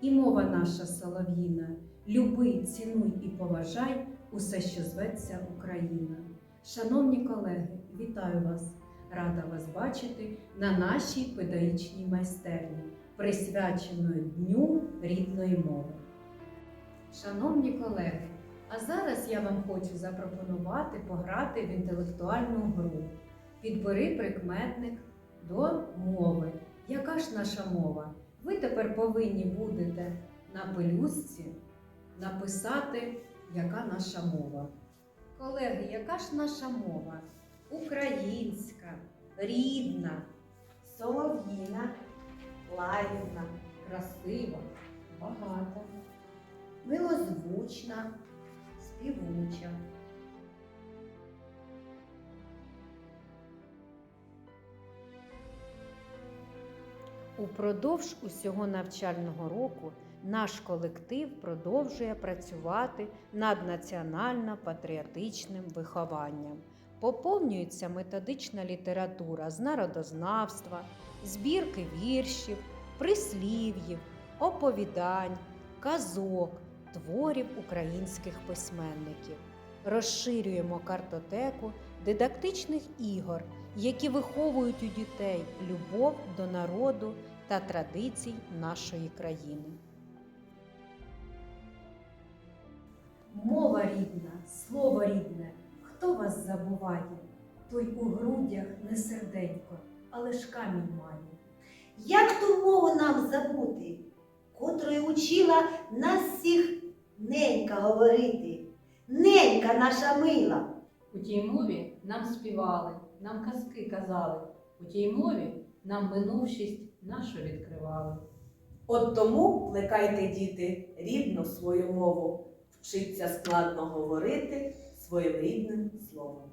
і мова наша солов'їна. Люби, цінуй і поважай усе, що зветься Україна. Шановні колеги, вітаю вас! Рада вас бачити на нашій педагогічній майстерні, присвяченої Дню рідної мови. Шановні колеги, а зараз я вам хочу запропонувати пограти в інтелектуальну гру. Підбери прикметник до мови. Яка ж наша мова? Ви тепер повинні будете на пелюстці написати, яка наша мова. Колеги, яка ж наша мова? Українська, рідна, солов'їна, лагідна, красива, багата, милозвучна, співуча. Упродовж усього навчального року наш колектив продовжує працювати над національно-патріотичним вихованням. Поповнюється методична література з народознавства, збірки віршів, прислів'їв, оповідань, казок, творів українських письменників. Розширюємо картотеку дидактичних ігор, які виховують у дітей любов до народу та традицій нашої країни. Мова рідна, слово рідне, хто вас забуває, той у грудях не серденько, але ж камінь має. Як ту мову нам забути, котрою учила нас всіх ненька говорити? Ненька наша мила. У тій мові нам співали, нам казки казали, у тій мові нам минувшість нашу відкривали. От тому плекайте, діти, рідну свою мову, вчиться складно говорити своїм рідним словом.